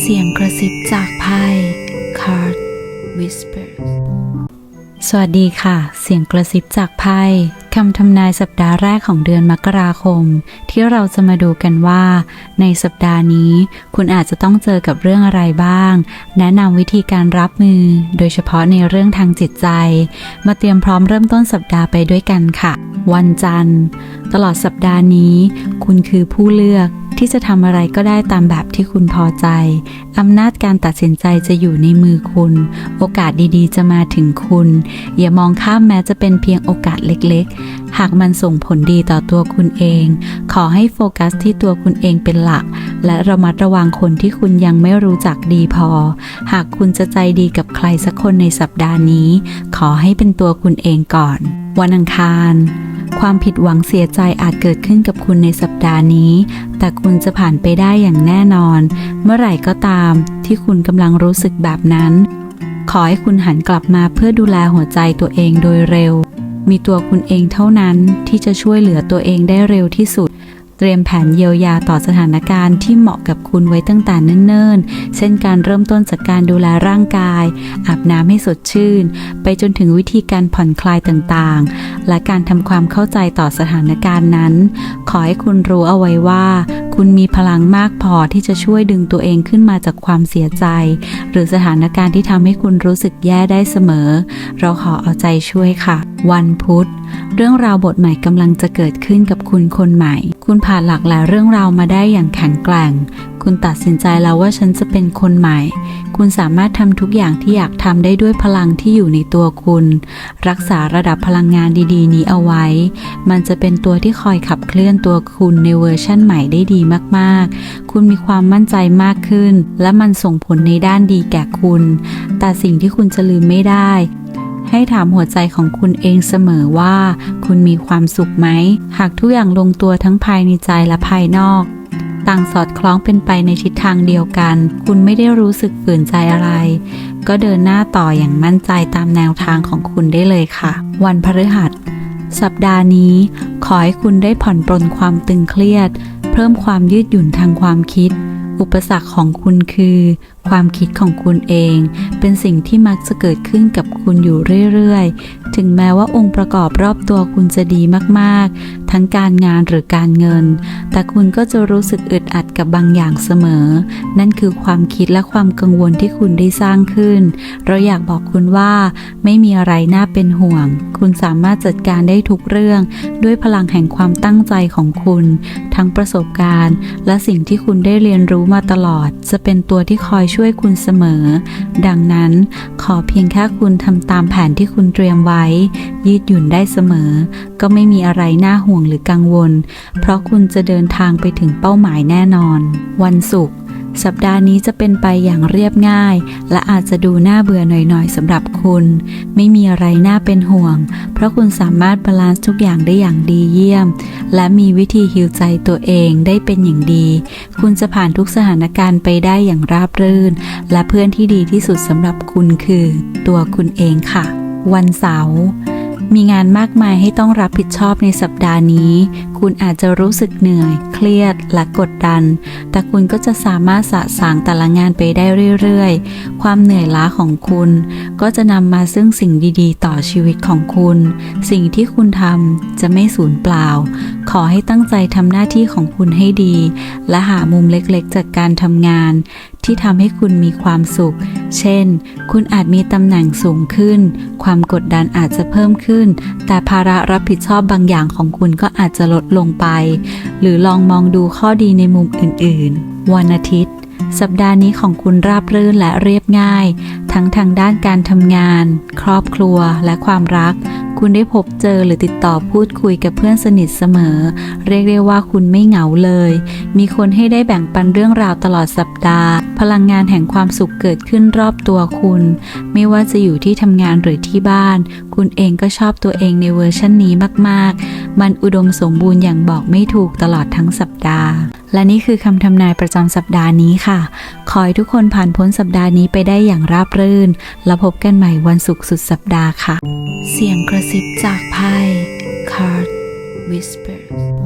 เสียงกระซิบจากไพ่ Card Whispers สวัสดีค่ะ เสียงกระซิบจากไพ่คำทำนายสัปดาห์แรกของเดือนมกราคม ที่เราจะมาดูกันว่า ในสัปดาห์นี้ คุณอาจจะต้องเจอกับเรื่องอะไรบ้าง แนะนำวิธีการรับมือ โดยเฉพาะในเรื่องทางจิตใจ มาเตรียมพร้อมเริ่มต้นสัปดาห์ไปด้วยกันค่ะ วันจันทร์ ตลอดสัปดาห์นี้ คุณคือผู้เลือก ที่จะทำอะไรก็ได้ตามแบบที่คุณพอใจ อำนาจการตัดสินใจจะอยู่ในมือคุณ โอกาสดีๆ จะมาถึงคุณ อย่ามองข้ามแม้จะเป็นเพียงโอกาสเล็กๆ หากมันส่งผลดีต่อตัวคุณเอง ขอให้โฟกัสที่ตัวคุณเองเป็นหลัก และระมัดระวังคนที่คุณยังไม่รู้จักดีพอ หากคุณจะใจดีกับใครสักคนในสัปดาห์นี้ ขอให้เป็นตัวคุณเองก่อน วันอังคาร ความผิดหวังเสียใจอาจเกิดขึ้นกับคุณในสัปดาห์นี้ แต่คุณจะผ่านไปได้อย่างแน่นอน เมื่อไหร่ก็ตามที่คุณกำลังรู้สึกแบบนั้น ขอให้คุณหันกลับมาเพื่อดูแลหัวใจตัวเองโดยเร็ว มีตัวคุณเองเท่านั้นที่จะช่วยเหลือตัวเองได้เร็วที่สุด เตรียมแผนเยียวยาต่อสถานการณ์ที่เหมาะกับคุณไว้ตั้งแต่เนิ่นๆ เช่นการเริ่มต้นจากการดูแลร่างกาย อาบน้ำให้สดชื่น ไปจนถึงวิธีการผ่อนคลายต่างๆ และการทำความเข้าใจต่อสถานการณ์นั้น ขอให้คุณรู้เอาไว้ว่า คุณมีพลังมากพอที่จะช่วยดึงตัวเองขึ้นมาจากความเสียใจ หรือสถานการณ์ที่ทำให้คุณรู้สึกแย่ได้เสมอ เราขอเอาใจช่วยค่ะ วันพุธเรื่องราวบทใหม่กำลังจะเกิดขึ้นกับคุณคนใหม่ คุณผ่านหลากหลายเรื่องราวมาได้อย่างแข็งแกร่ง คุณตัดสินใจแล้วว่าฉันจะเป็นคนใหม่ คุณสามารถทำทุกอย่างที่อยากทำได้ด้วยพลังที่อยู่ในตัวคุณ รักษาระดับพลังงานดีๆ นี้เอาไว้ มันจะเป็นตัวที่คอยขับเคลื่อนตัวคุณในเวอร์ชั่นใหม่ได้ดีมากๆ คุณมีความมั่นใจมากขึ้น และมันส่งผลในด้านดีแก่คุณ แต่สิ่งที่คุณจะลืมไม่ได้ ให้ถามหัวใจของคุณเองเสมอว่า คุณมีความสุขไหม หากทุกอย่างลงตัวทั้งภายในใจและภายนอก ต่างสอดคล้องเป็นไปในทิศทางเดียวกัน คุณไม่ได้รู้สึกฝืนใจอะไร ก็เดินหน้าต่ออย่างมั่นใจตามแนวทางของคุณได้เลยค่ะ วันพฤหัสสัปดาห์นี้ ขอให้คุณได้ผ่อนปลนความตึงเครียด เพิ่มความยืดหยุ่นทางความคิด อุปสรรคของคุณคือความคิดของคุณเอง เป็นสิ่งที่มักจะเกิดขึ้นกับคุณอยู่เรื่อยๆ ถึงแม้ว่าองค์ประกอบรอบตัวคุณจะดีมากๆ ทั้งการงานหรือการเงิน แต่คุณก็จะรู้สึกอึดอัดกับบางอย่างเสมอ นั่นคือความคิดและความกังวลที่คุณได้สร้างขึ้น เราอยากบอกคุณว่า ไม่มีอะไรน่าเป็นห่วง คุณสามารถจัดการได้ทุกเรื่อง ด้วยพลังแห่งความตั้งใจของคุณ ทั้งประสบการณ์ และสิ่งที่คุณได้เรียนรู้มาตลอด จะเป็นตัวที่คอยช่วยคุณเสมอ ดังนั้นขอเพียงแค่คุณทำตามแผนที่คุณเตรียมไว้ ยืดหยุ่นได้เสมอ ก็ไม่มีอะไรน่าห่วงหรือกังวล เพราะคุณจะเดินทางไปถึงเป้าหมายแน่นอน วันศุกร์สัปดาห์นี้จะเป็นไปอย่างเรียบง่าย และอาจจะดูน่าเบื่อหน่อยๆสำหรับคุณ ไม่มีอะไรน่าเป็นห่วง เพราะคุณสามารถบาลานซ์ทุกอย่างได้อย่างดีเยี่ยม และมีวิธีฮิวใจตัวเองได้เป็นอย่างดี คุณจะผ่านทุกสถานการณ์ไปได้อย่างราบรื่น และเพื่อนที่ดีที่สุดสำหรับคุณคือ ตัวคุณเองค่ะ วันเสาร์ มีงานมากมายให้ต้องรับผิดชอบในสัปดาห์นี้ คุณอาจจะรู้สึกเหนื่อย เครียด และกดดัน แต่คุณก็จะสามารถสะสางแต่ละงานไปได้เรื่อยๆ ความเหนื่อยล้าของคุณ ก็จะนำมาซึ่งสิ่งดีๆ ต่อชีวิตของคุณ สิ่งที่คุณทำจะไม่สูญเปล่า ขอให้ตั้งใจทำหน้าที่ของคุณให้ดี และหามุมเล็กๆ จากการทำงาน ที่ทำให้คุณมีความสุข เช่น คุณอาจมีตำแหน่งสูงขึ้น ความกดดันอาจจะเพิ่มขึ้น แต่ภาระรับผิดชอบบางอย่างของคุณก็อาจจะลดลงไป หรือลองมองดูข้อดีในมุมอื่น ๆ วันอาทิตย์สัปดาห์นี้ของคุณราบรื่นและเรียบง่าย ทั้งทางด้านการทำงาน ครอบครัวและความรัก คุณได้พบเจอหรือติดต่อพูดคุยกับเพื่อนสนิทเสมอ เรียกได้ว่าคุณไม่เหงาเลย มีคนให้ได้แบ่งปันเรื่องราวตลอดสัปดาห์ พลังงานแห่งความสุขเกิดขึ้นรอบตัวคุณ ไม่ว่าจะอยู่ที่ทำงานหรือที่บ้าน คุณเองก็ชอบตัวเองในเวอร์ชันนี้มาก ๆ มันอุดมสมบูรณ์อย่างบอกไม่ถูกตลอดทั้งสัปดาห์ และนี่คือคำทำนายประจำสัปดาห์นี้ค่ะ ขอให้ทุกคนผ่านพ้นสัปดาห์นี้ไปได้อย่างราบรื่น แล้วพบกันใหม่วันศุกร์สุดสัปดาห์ค่ะ เสียงกระซิบจากไพ่ Card Whispers